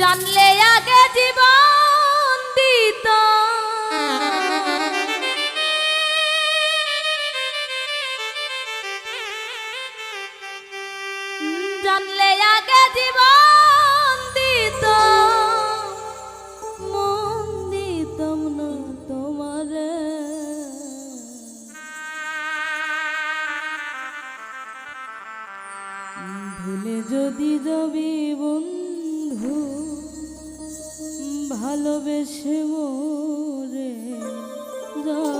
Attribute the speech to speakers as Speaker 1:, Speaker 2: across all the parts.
Speaker 1: জানলে আগে জীবন দিত। জানলে আগে জীবন দিত। মন দিতাম না তোমারে। ভুলে যদি যাবি বন্ধু ভালোবেসে মোরে যারে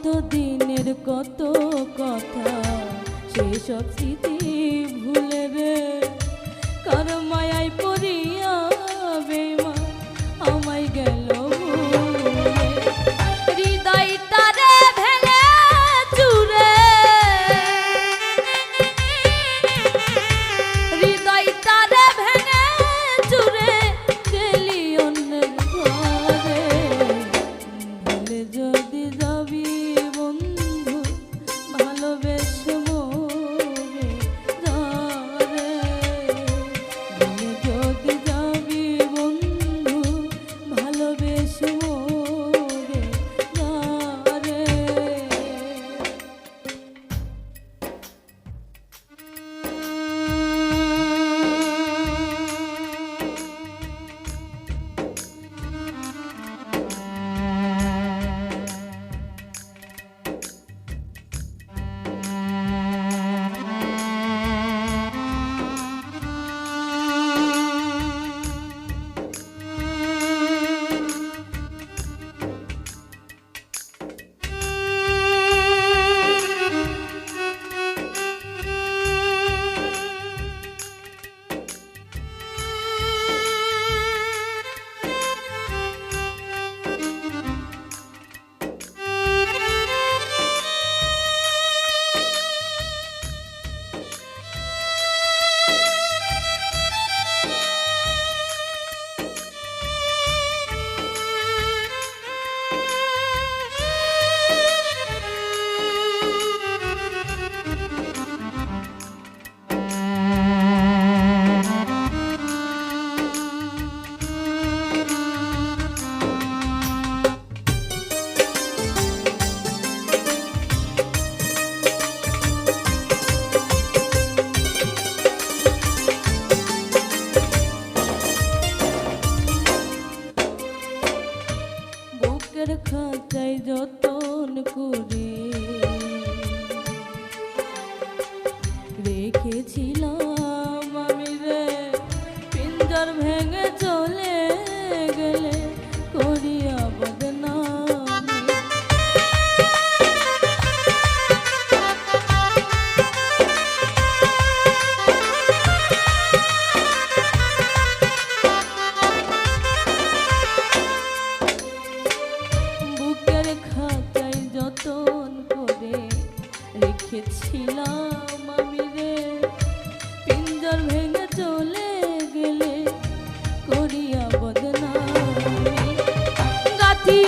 Speaker 1: কত দিনের কত কথা? সেসব স্মৃতি ভুলে রে। কারও মায়ায় পড়িয়ে রেখেছিলাম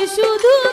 Speaker 1: শুধু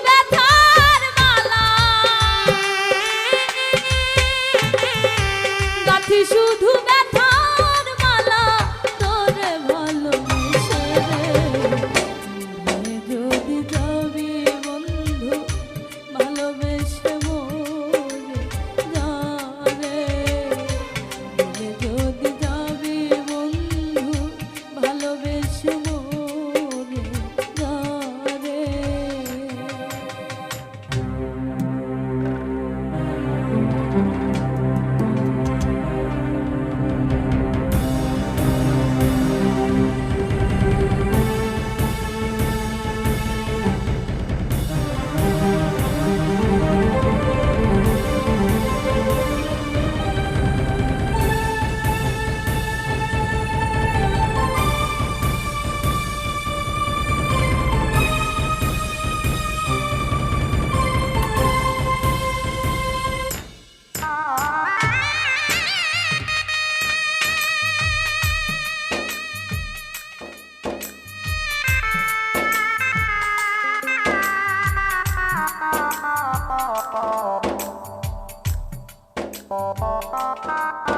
Speaker 1: Bye.